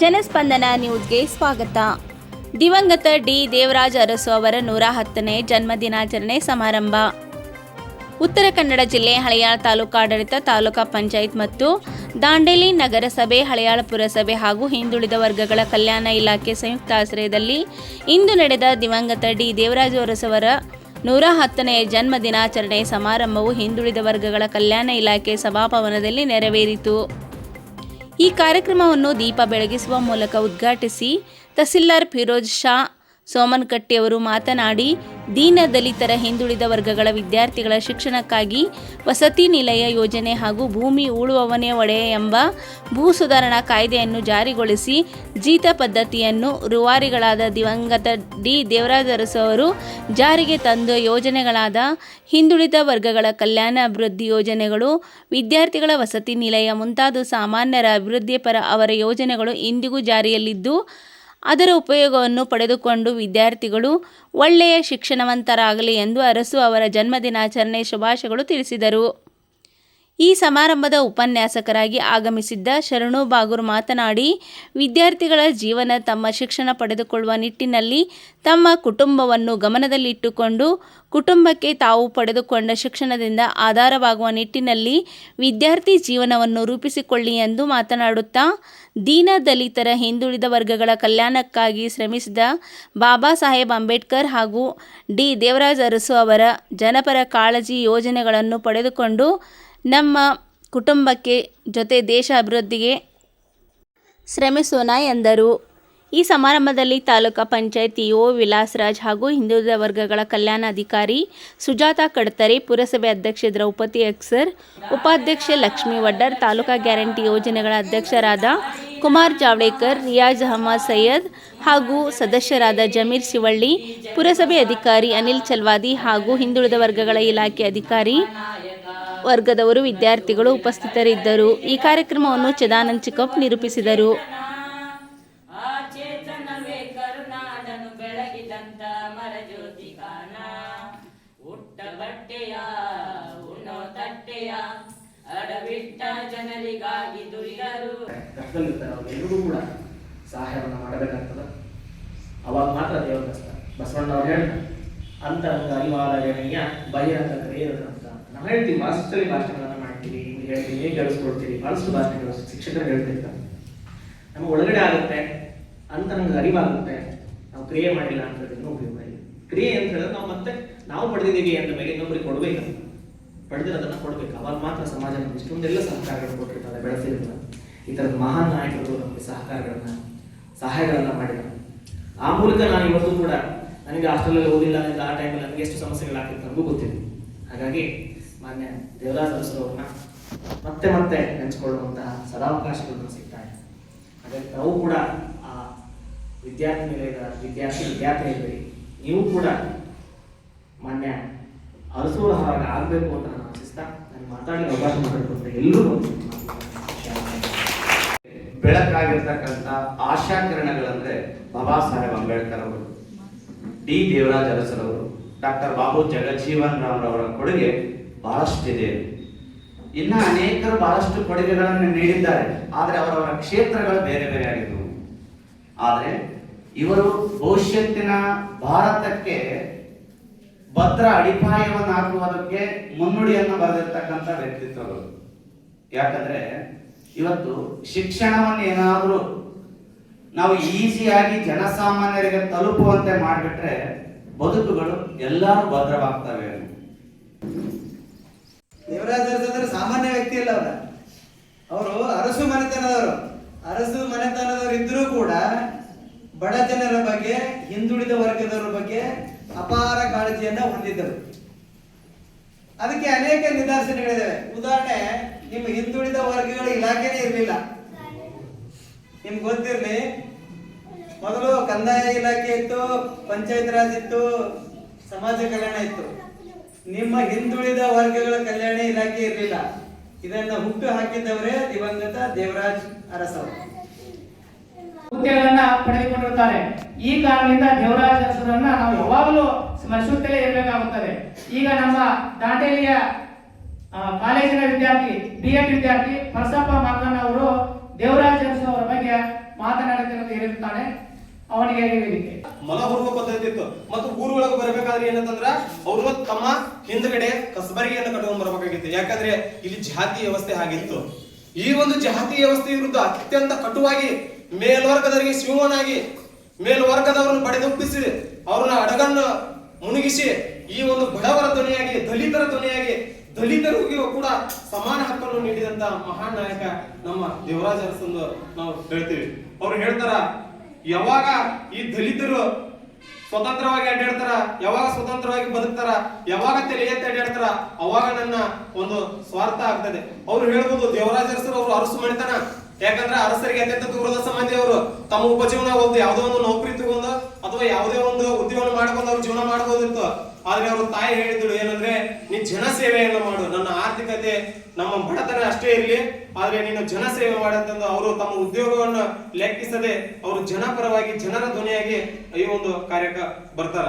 ಜನಸ್ಪಂದನ ನ್ಯೂಸ್ಗೆ ಸ್ವಾಗತ. ದಿವಂಗತ ಡಿ. ದೇವರಾಜ ಅರಸು ಅವರ ನೂರ ಹತ್ತನೇ ಜನ್ಮದಿನಾಚರಣೆ ಸಮಾರಂಭ. ಉತ್ತರ ಕನ್ನಡ ಜಿಲ್ಲೆ ಹಳೆಯಾಳ ತಾಲೂಕಾಡಳಿತ ತಾಲೂಕಾ ಪಂಚಾಯತ್ ಮತ್ತು ದಾಂಡೇಲಿ ನಗರಸಭೆ, ಹಳೆಯಾಳ ಪುರಸಭೆ ಹಾಗೂ ಹಿಂದುಳಿದ ವರ್ಗಗಳ ಕಲ್ಯಾಣ ಇಲಾಖೆ ಸಂಯುಕ್ತ ಆಶ್ರಯದಲ್ಲಿ ಇಂದು ನಡೆದ ದಿವಂಗತ ಡಿ. ದೇವರಾಜ ಅರಸವರ ನೂರ ಹತ್ತನೆಯ ಜನ್ಮ ದಿನಾಚರಣೆ ಸಮಾರಂಭವು ಹಿಂದುಳಿದ ವರ್ಗಗಳ ಕಲ್ಯಾಣ ಇಲಾಖೆ ಸಭಾಭವನದಲ್ಲಿ ನೆರವೇರಿತು. ಈ ಕಾರ್ಯಕ್ರಮವನ್ನು ದೀಪ ಬೆಳಗಿಸುವ ಮೂಲಕ ಉದ್ಘಾಟಿಸಿ ತಹಸೀಲ್ದಾರ್ ಫಿರೋಜ್ ಶಾ ಸೋಮನ್ಕಟ್ಟಿ ಅವರು ಮಾತನಾಡಿ ದೀನ ದಲಿತರ ಹಿಂದುಳಿದ ವರ್ಗಗಳ ವಿದ್ಯಾರ್ಥಿಗಳ ಶಿಕ್ಷಣಕ್ಕಾಗಿ ವಸತಿ ನಿಲಯ ಯೋಜನೆ ಹಾಗೂ ಭೂಮಿ ಉಳುವವನೇ ಒಡೆಯ ಎಂಬ ಭೂ ಸುಧಾರಣಾ ಕಾಯ್ದೆಯನ್ನು ಜಾರಿಗೊಳಿಸಿ ಜೀತ ಪದ್ಧತಿಯನ್ನು ರುವಾರಿಗಳಾದ ದಿವಂಗತ ಡಿ. ದೇವರಾಜ ಅರಸು ಅವರು ಜಾರಿಗೆ ತಂದ ಯೋಜನೆಗಳಾದ ಹಿಂದುಳಿದ ವರ್ಗಗಳ ಕಲ್ಯಾಣ ಅಭಿವೃದ್ಧಿ ಯೋಜನೆಗಳು, ವಿದ್ಯಾರ್ಥಿಗಳ ವಸತಿ ನಿಲಯ ಮುಂತಾದ ಸಾಮಾನ್ಯರ ಅಭಿವೃದ್ಧಿ ಪರ ಅವರ ಯೋಜನೆಗಳು ಇಂದಿಗೂ ಜಾರಿಯಲ್ಲಿದ್ದು ಅದರ ಉಪಯೋಗವನ್ನು ಪಡೆದುಕೊಂಡು ವಿದ್ಯಾರ್ಥಿಗಳು ಒಳ್ಳೆಯ ಶಿಕ್ಷಣವಂತರಾಗಲಿ ಎಂದು ಅರಸು ಅವರ ಜನ್ಮದಿನಾಚರಣೆ ಶುಭಾಶಯಗಳು ತಿಳಿಸಿದರು. ಈ ಸಮಾರಂಭದ ಉಪನ್ಯಾಸಕರಾಗಿ ಆಗಮಿಸಿದ್ದ ಶರಣು ಬಾಗೂರ್ ಮಾತನಾಡಿ, ವಿದ್ಯಾರ್ಥಿಗಳ ಜೀವನ ತಮ್ಮ ಶಿಕ್ಷಣ ಪಡೆದುಕೊಳ್ಳುವ ನಿಟ್ಟಿನಲ್ಲಿ ತಮ್ಮ ಕುಟುಂಬವನ್ನು ಗಮನದಲ್ಲಿಟ್ಟುಕೊಂಡು, ಕುಟುಂಬಕ್ಕೆ ತಾವು ಪಡೆದುಕೊಂಡ ಶಿಕ್ಷಣದಿಂದ ಆಧಾರವಾಗುವ ನಿಟ್ಟಿನಲ್ಲಿ ವಿದ್ಯಾರ್ಥಿ ಜೀವನವನ್ನು ರೂಪಿಸಿಕೊಳ್ಳಿ ಎಂದು ಮಾತನಾಡುತ್ತಾ, ದೀನ ದಲಿತರ ಹಿಂದುಳಿದ ವರ್ಗಗಳ ಕಲ್ಯಾಣಕ್ಕಾಗಿ ಶ್ರಮಿಸಿದ ಬಾಬಾ ಸಾಹೇಬ್ ಅಂಬೇಡ್ಕರ್ ಹಾಗೂ ಡಿ. ದೇವರಾಜ್ ಅರಸು ಅವರ ಜನಪರ ಕಾಳಜಿ ಯೋಜನೆಗಳನ್ನು ಪಡೆದುಕೊಂಡು ನಮ್ಮ ಕುಟುಂಬಕ್ಕೆ ಜೊತೆ ದೇಶ ಅಭಿವೃದ್ಧಿಗೆ ಶ್ರಮಿಸೋಣ ಎಂದರು. ಈ ಸಮಾರಂಭದಲ್ಲಿ ತಾಲೂಕಾ ಪಂಚಾಯತ್ ಇಒ ವಿಲಾಸರಾಜ್ ಹಾಗೂ ಹಿಂದುಳಿದ ವರ್ಗಗಳ ಕಲ್ಯಾಣ ಅಧಿಕಾರಿ ಸುಜಾತ ಕಡ್ತರೆ, ಪುರಸಭೆ ಅಧ್ಯಕ್ಷೆ ದ್ರೌಪದಿ ಅಕ್ಸರ್, ಉಪಾಧ್ಯಕ್ಷೆ ಲಕ್ಷ್ಮೀ ವಡ್ಡರ್, ತಾಲೂಕಾ ಗ್ಯಾರಂಟಿ ಯೋಜನೆಗಳ ಅಧ್ಯಕ್ಷರಾದ ಕುಮಾರ್ ಜಾವಡೇಕರ್, ರಿಯಾಜ್ ಅಹಮದ್ ಸೈಯದ್ ಹಾಗೂ ಸದಸ್ಯರಾದ ಜಮೀರ್ ಶಿವಳ್ಳಿ, ಪುರಸಭೆ ಅಧಿಕಾರಿ ಅನಿಲ್ ಚಲ್ವಾದಿ ಹಾಗೂ ಹಿಂದುಳಿದ ವರ್ಗಗಳ ಇಲಾಖೆ ಅಧಿಕಾರಿ ವರ್ಗದವರು ವಿದ್ಯಾರ್ಥಿಗಳು ಉಪಸ್ಥಿತರಿದ್ದರು. ಈ ಕಾರ್ಯಕ್ರಮವನ್ನು ಚದಾನಂದ್ ಚಿಕ್ಕಪ್ ನಿರೂಪಿಸಿದರು. ಸಹಾಯವನ್ನು ಮಾಡಬೇಕಾಗ್ತದೆ. ಅವಾಗ ಮಾತ್ರ ದೇವರ ಕಷ್ಟ ಬಸವಣ್ಣ ಅವ್ರು ಅಂತ ಅಂತರಂಗ ಅನಿವಾರ್ಯ ಬಹಿರಂಗ ಕ್ರಿಯೆ ಅಂತ ನಾವು ಹೇಳ್ತೀವಿ ಭಾಷೆಯಲ್ಲಿ ಭಾಷಣಗಳನ್ನು ಮಾಡ್ತೀವಿ ನಿಮ್ಗೆ ಹೇಳ್ತೀವಿ ಹೇಗೆ ಕೇಳಿಸ್ಕೊಡ್ತೀವಿ ಬಹಳಷ್ಟು ಭಾಷೆಗಳು ಶಿಕ್ಷಕರು ಹೇಳ್ತಿರ್ತಾರೆ. ನಮ್ಮ ಒಳಗಡೆ ಆಗುತ್ತೆ ಅಂತ ನಮ್ಗೆ ಅರಿವಾಗುತ್ತೆ, ನಾವು ಕ್ರಿಯೆ ಮಾಡಿಲ್ಲ ಅಂತ ಹೇಳಿದ್ರೆ ಉಪಯೋಗ ಇಲ್ಲ. ಕ್ರಿಯೆ ಅಂತ ಹೇಳಿದ್ರೆ ನಾವು ಮತ್ತೆ, ನಾವು ಪಡೆದಿದ್ದೀವಿ ಅಂತ ಮೇಲೆ ಇನ್ನೊಬ್ಬರಿಗೆ ಕೊಡ್ಬೇಕಂತ ಪಡೆದಿರೋದನ್ನ ಕೊಡ್ಬೇಕು. ಅವಾಗ ಮಾತ್ರ ಸಮಾಜ ನಮ್ಗೆ ಇಷ್ಟೊಂದೆಲ್ಲ ಸಹಕಾರಗಳು ಕೊಟ್ಟಿರ್ತಾರೆ ಬೆಳೆಸಿರ್ತಾರೆ ಈ ಥರದ ಮಹಾನ್ ನಾಯಕರು ನಮಗೆ ಸಹಕಾರಗಳನ್ನ, ಸಹಾಯಗಳನ್ನ ಮಾಡಿದ್ದಾರೆ ಆ ಮೂಲಕ ನಾನು ಇವತ್ತು ಕೂಡ, ನನಗೆ ಹಾಸ್ಟೆಲಲ್ಲಿ ಓದಿಲ್ಲ ಅಂತ ಆ ಟೈಮಲ್ಲಿ ನನಗೆ ಎಷ್ಟು ಸಮಸ್ಯೆಗಳಾಗ್ತಿತ್ತು ನನಗೂ ಗೊತ್ತಿದೆ ಹಾಗಾಗಿ ಮಾನ್ಯ ದೇವರಾಜ್ ಅರಸರವ್ರನ್ನ ಮತ್ತೆ ಮತ್ತೆ ನೆನೆಸ್ಕೊಳ್ಳುವಂತಹ ಸದಾವಕಾಶಗಳು ಸಿಗ್ತಾ ಇದೆ. ಹಾಗಾಗಿ ನಾವು ಕೂಡ ಆ ವಿದ್ಯಾರ್ಥಿ ನಿಲಯದ ವಿದ್ಯಾರ್ಥಿ ವಿದ್ಯಾರ್ಥಿನಿಯಲ್ಲಿ ನೀವು ಕೂಡ ಮಾನ್ಯ ಅರಸೂರ ಹಾಗೆ ಆಗಬೇಕು ಅಂತ ನಾನು ಆಶಿಸ್ತಾ ನಾನು ಮಾತಾಡಲಿಕ್ಕೆ ಅವಕಾಶ ಮಾಡಿಕೊಡ್ತೆ ಎಲ್ಲರೂ ಬೆಳಕಾಗಿರ್ತಕ್ಕಂಥ ಆಶಾಕಿರಣಗಳಂದ್ರೆ ಬಾಬಾ ಸಾಹೇಬ್ ಅಂಬೇಡ್ಕರ್ ಅವರು, ಡಿ ದೇವರಾಜ್ ಅರಸರವರು, ಡಾಕ್ಟರ್ ಬಾಬು ಜಗಜೀವನ್ ರಾಮ್ರವರ ಕೊಡುಗೆ ಬಹಳಷ್ಟಿದೆ. ಇನ್ನ ಅನೇಕರು ಬಹಳಷ್ಟು ಕೊಡುಗೆಗಳನ್ನು ನೀಡಿದ್ದಾರೆ. ಆದರೆ ಅವರವರ ಕ್ಷೇತ್ರಗಳು ಬೇರೆ ಬೇರೆ ಆಗಿದ್ದವು. ಆದರೆ ಇವರು ಭವಿಷ್ಯತ್ತಿನ ಭಾರತಕ್ಕೆ ಭದ್ರ ಅಡಿಪಾಯವನ್ನು ಹಾಕುವುದಕ್ಕೆ ಮುನ್ನುಡಿಯನ್ನು ಬರೆದಿರ್ತಕ್ಕಂಥ ವ್ಯಕ್ತಿತ್ವಗಳು. ಯಾಕಂದ್ರೆ ಇವತ್ತು ಶಿಕ್ಷಣವನ್ನು ಏನಾದರೂ ನಾವು ಈಸಿಯಾಗಿ ಜನಸಾಮಾನ್ಯರಿಗೆ ತಲುಪುವಂತೆ ಮಾಡಿಬಿಟ್ರೆ ಬದುಕುಗಳು ಎಲ್ಲರೂ ಭದ್ರವಾಗ್ತವೆ. ದೇವರಾಜ ಅರಸು ಅಂದ್ರೆ ಸಾಮಾನ್ಯ ವ್ಯಕ್ತಿ ಅಲ್ಲ ಅವರ ಅವರು ಅರಸು ಮನೆತನದವರು. ಅರಸು ಮನೆತನದವರು ಇದ್ರೂ ಕೂಡ ಬಡ ಜನರ ಬಗ್ಗೆ, ಹಿಂದುಳಿದ ವರ್ಗದವರ ಬಗ್ಗೆ ಅಪಾರ ಕಾಳಜಿಯನ್ನ ಹೊಂದಿದ್ದರು ಅದಕ್ಕೆ ಅನೇಕ ನಿದರ್ಶನಗಳಿದ್ದಾವೆ ಉದಾಹರಣೆ, ನಿಮ್ಮ ಹಿಂದುಳಿದ ವರ್ಗಗಳ ಇಲಾಖೆನೇ ಇರಲಿಲ್ಲ. ನಿಮ್ಗೆ ಗೊತ್ತಿರಲಿ, ಮೊದಲು ಕಂದಾಯ ಇಲಾಖೆ ಇತ್ತು, ಪಂಚಾಯತ್ ರಾಜ್ ಇತ್ತು, ಸಮಾಜ ಕಲ್ಯಾಣ ಇತ್ತು. ನಿಮ್ಮ ಹಿಂದುಳಿದ ವರ್ಗಗಳ ಕಲ್ಯಾಣ ಇಲಾಖೆ ಇರಲಿಲ್ಲ. ಇದನ್ನ ಹುಟ್ಟು ಹಾಕಿದ್ದವರೇ ದಿವಂಗತ ದೇವರಾಜ್ ಅರಸವರು. ಹುದ್ದೆಗಳನ್ನ ಪಡೆದುಕೊಂಡಿರುತ್ತಾರೆ. ಈ ಕಾರಣದಿಂದ ದೇವರಾಜ್ ಅರಸರನ್ನ ನಾವು ಯಾವಾಗಲೂ ಸ್ಮರಿಸುತ್ತಲೇ ಇರಬೇಕಾಗುತ್ತದೆ. ಈಗ ನಮ್ಮ ದಾಂಡೇಲಿಯ ಕಾಲೇಜಿನ ವಿದ್ಯಾರ್ಥಿ ಬಿ ಎಡ್ ವಿದ್ಯಾರ್ಥಿ ಪರಸಪ್ಪ ಮಾತನ್ನ ಅವರು ದೇವರಾಜ ಅರಸು ಅವರ ಬಗ್ಗೆ ಮಾತನಾಡುತ್ತಿರುವುದು ಇರುತ್ತಾನೆ. ಅವನಿಗೆ ವೇದಿಕೆ. ಹುಡುಗ ಪದ್ಧತಿ ಮತ್ತು ಊರುಗಳಿಗೆ ಬರಬೇಕಾದ್ರೆ ಏನಂತಂದ್ರ, ಅವರು ತಮ್ಮ ಹಿಂದ್ಗಡೆ ಕಸಬರಿಗೆಯನ್ನು ಕಟ್ಕೊಂಡ್ ಬರಬೇಕಾಗಿತ್ತು. ಯಾಕಂದ್ರೆ ಇಲ್ಲಿ ಜಾತಿ ವ್ಯವಸ್ಥೆ ಆಗಿತ್ತು ಈ ಒಂದು ಜಾತಿ ವ್ಯವಸ್ಥೆ ವಿರುದ್ಧ ಅತ್ಯಂತ ಕಟುವಾಗಿ ಮೇಲ್ವರ್ಗದವರಿಗೆ ಶಿವನಾಗಿ ಮೇಲ್ವರ್ಗದವರನ್ನು ಬಡಿದುಪ್ಪಿಸಿ ಅವ್ರನ್ನ ಅಡಗನ್ನು ಮುಣಗಿಸಿ ಈ ಒಂದು ಬಡವರ ಧ್ವನಿಯಾಗಿ, ದಲಿತರ ಧ್ವನಿಯಾಗಿ ದಲಿತರಿಗೂ ಕೂಡ ಸಮಾನ ಹಕ್ಕನ್ನು ನೀಡಿದಂತ ಮಹಾನ್ ನಾಯಕ ನಮ್ಮ ದೇವರಾಜ ಅರಸಂದು ನಾವು ಹೇಳ್ತೀವಿ. ಅವ್ರು ಹೇಳ್ತಾರ ಯಾವಾಗ ಈ ದಲಿತರು ಸ್ವತಂತ್ರವಾಗಿ ಅಡ್ಡಾಡ್ತಾರ, ಯಾವಾಗ ಸ್ವತಂತ್ರವಾಗಿ ಬದುಕ್ತಾರ, ಯಾವಾಗ ತಲೆ ಎತ್ತಿ ಅಡ್ಡಾಡ್ತಾರ, ಅವಾಗ ನನ್ನ ಒಂದು ಸ್ವಾರ್ಥ ಆಗ್ತದೆ. ಅವ್ರು ಹೇಳ್ಬೋದು ದೇವರಾಜ ಅರಸರು ಅವರು ಅರಸು ಮಾಡಿತಾನ ಯಾಕಂದ್ರೆ ಅರಸರಿಗೆ ಅತ್ಯಂತ ದೂರದ ಸಂಬಂಧಿ ಅವರು. ತಮ್ಮ ಉಪಜೀವನ ಒಂದು ಯಾವುದೋ ಒಂದು ನೌಕರಿ ತಗೊಂಡು ಅಥವಾ ಯಾವುದೇ ಒಂದು ಉದ್ಯೋಗ ಮಾಡ್ಕೊಂಡು ಅವ್ರು ಜೀವನ ಮಾಡ್ಬೋದಿತ್ತು. ಆದ್ರೆ ಅವ್ರ ತಾಯಿ ಹೇಳಿದ್ರು ಏನಂದ್ರೆ, ನೀನ್ ಜನ ಸೇವೆಯನ್ನು ಮಾಡು. ನನ್ನ ಆರ್ಥಿಕತೆ ನಮ್ಮ ಬಡತನ ಅಷ್ಟೇ ಇರಲಿ, ಆದ್ರೆ ನೀನು ಜನ ಸೇವೆ ಮಾಡಂತಂದು ಅವರು ತಮ್ಮ ಉದ್ಯೋಗವನ್ನು ಲೆಕ್ಕಿಸದೆ ಅವರು ಜನಪರವಾಗಿ, ಜನರ ಧ್ವನಿಯಾಗಿ ಈ ಒಂದು ಕಾರ್ಯಕ್ಕೆ ಬರ್ತಾರ.